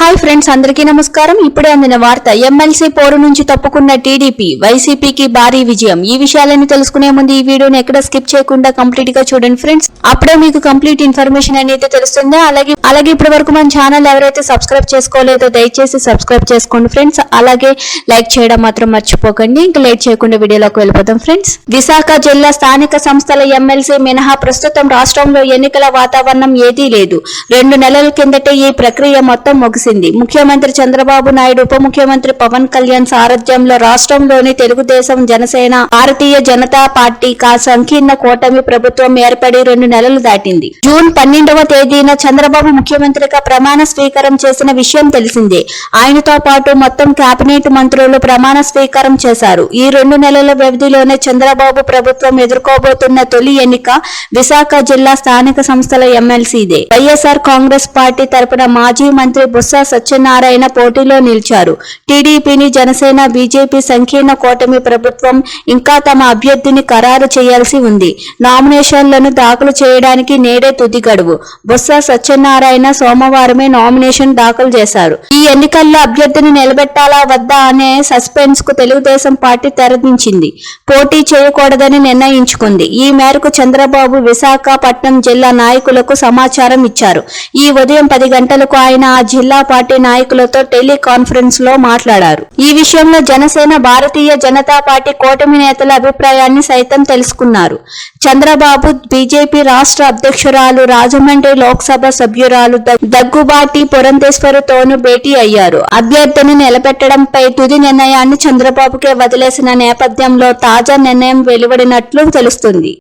Hi friends అందరికీ నమస్కారం. ఇప్పుడే అందిన వార్త ఎమ్మెల్సీ పోరు నుంచి తప్పుకున్న టీడీపీ వైసీపీకి భారీ విజయం. ఈ విషయాలను తెలుసుకునే ముందు ఈ వీడియోని ఎక్కడ స్కిప్ చేయకుండా కంప్లీట్గా చూడండి ఫ్రెండ్స్. అప్పుడే మీకు కంప్లీట్ ఇన్ఫర్మేషన్ అనేది తెలుస్తుంది. అలాగే అలాగే ఇప్పటి వరకు మన ఛానల్ ఎవరైతే సబ్స్క్రైబ్ చేసుకోలేదో దయచేసి సబ్స్క్రైబ్ చేసుకోండి ఫ్రెండ్స్. అలాగే లైక్ చేయడం మాత్రం మర్చిపోకండి. ఇంకా లేట్ చేయకుండా వీడియోలోకి వెళ్ళిపోతాం ఫ్రెండ్స్. విశాఖ జిల్లా స్థానిక సంస్థల ఎమ్మెల్సీ మినహా ప్రస్తుతం రాష్ట్రంలో ఎన్నికల వాతావరణం ఏదీ లేదు. రెండు నెలల కిందటే ఈ ప్రక్రియ మొత్తం ముగిసింది. ముఖ్యమంత్రి చంద్రబాబు నాయుడు ఉప ముఖ్యమంత్రి పవన్ కళ్యాణ్ సారథ్యంలో రాష్ట్రంలోని తెలుగుదేశం జనసేన భారతీయ జనతా పార్టీ కా సంకీర్ణ కూటమి ప్రభుత్వం ఏర్పడి రెండు నెలలు దాటింది. జూన్ పన్నెండవ తేదీన చంద్రబాబు ముఖ్యమంత్రిగా ప్రమాణ స్వీకారం చేసిన విషయం తెలిసిందే. ఆయనతో పాటు మొత్తం కేబినెట్ మంత్రులు ప్రమాణ స్వీకారం చేశారు. ఈ రెండు నెలల వ్యవధిలోనే చంద్రబాబు ప్రభుత్వం ఎదుర్కోబోతున్న తొలి ఎన్నిక విశాఖ జిల్లా స్థానిక సంస్థల ఎమ్మెల్సీదే. వైఎస్ఆర్ కాంగ్రెస్ పార్టీ తరపున మాజీ మంత్రి బుస్స సత్యనారాయణ పోటీలో నిలిచారు. టీడీపీని జనసేన బీజేపీ సంకీర్ణ కూటమి ప్రభుత్వం ఇంకా తమ అభ్యర్థిని ఖరారు చేయాల్సి ఉంది. నామినేషన్లను దాఖలు చేయడానికి నేడే తుది గడువు. బుస్స సత్యనారాయణ సోమవారమే నామినేషన్ దాఖలు చేశారు. ఈ ఎన్నికల్లో అభ్యర్థిని నిలబెట్టాలా వద్దా అనే సస్పెన్స్కు తెలుగుదేశం పార్టీ తెరదించింది. పోటీ చేయకూడదని నిర్ణయించుకుంది. ఈ మేరకు చంద్రబాబు విశాఖపట్నం జిల్లా నాయకులకు సమాచారం ఇచ్చారు. ఈ ఉదయం పది గంటలకు ఆయన ఆ జిల్లా పార్టీ నాయకులతో టెలికాన్ఫరెన్స్లో మాట్లాడారు. ఈ విషయంలో జనసేన భారతీయ జనతా పార్టీ కూటమి నేతల అభిప్రాయాన్ని సైతం తెలుసుకున్నారు. చంద్రబాబు బీజేపీ రాష్ట్ర అధ్యక్షురాలు రాజమండ్రి లోక్సభ సభ్యురాలు దగ్గుబాటి పురంధేశ్వరితోనూ భేటీ అయ్యారు. అభ్యర్థిని నిలబెట్టడంపై తుది నిర్ణయాన్ని చంద్రబాబుకే వదిలేసిన నేపథ్యంలో తాజా నిర్ణయం వెలువడినట్లు తెలుస్తుంది.